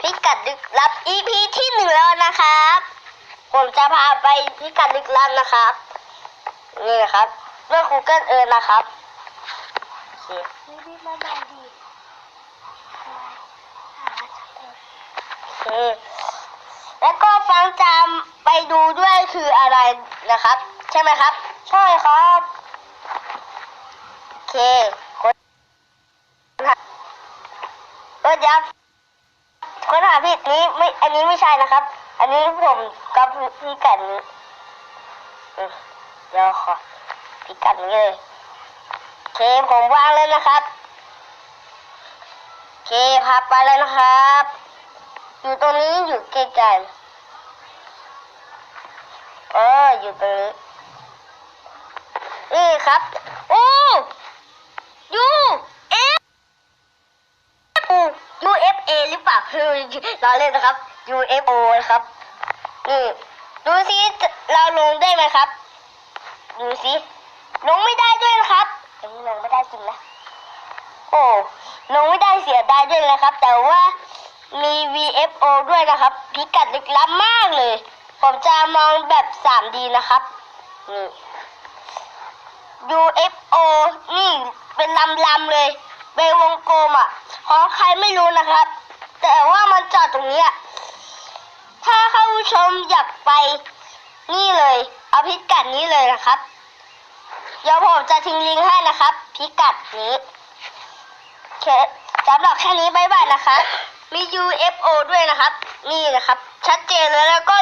พิกัดลึกลับ EP ที่หนึ่งแล้วนะครับ ผมจะพาไปพิกัดลึกลับนะครับ นี่นะครับเรื่อง Google Earth นะครับคือแล้วก็ฟังจำไปดูด้วยคืออะไรนะครับ ใช่ไหมครับ ใช่ครับโอเคคนเดี๋ยว คนหาผิดนี้ไม่ อันนี้ไม่ใช่นะครับ อันนี้ผมกับพี่กัดนี้อืมเดี๋ยวขอพี่กันเลยเคผมวางเลยนะครับเคพาไปเลยนะครับ อยู่ตรงนี้อยู่ใกล้ๆเอออยู่ตรงนี้นี่ครับ โอ้ยูเอฟ ยูเอฟเอหรือเปล่าคือเราเล่นนะครับ UFO นะครับนี่ดูสิเราลงได้ไหมครับ ดูสิลงไม่ได้ด้วยนะครับอันนี้ลงไม่ได้จริงนะโอ้ลงไม่ได้เสียได้ด้วยนะครับ แต่ว่ามี VFO ด้วยนะครับ พิกัดลึกลับมากเลย ผมจะมองแบบ 3D นะครับนี่ UFO นี่เป็นลำลำๆเลยเป็นวงกลมอะ ของใครไม่รู้นะครับ แต่ว่ามันจอดตรงนี้ถ้าเข้าผู้ชมอยากไปนี่เลยเอาพิกัดนี้เลยนะครับเดี๋ยวผมจะทิ้งลิงก์ให้นะครับ พิกัดนี้เคสำหรับแค่นี้บายบายนะคะมี UFO ด้วยนะครับ นี่นะครับ ชัดเจนเลยแล้วก็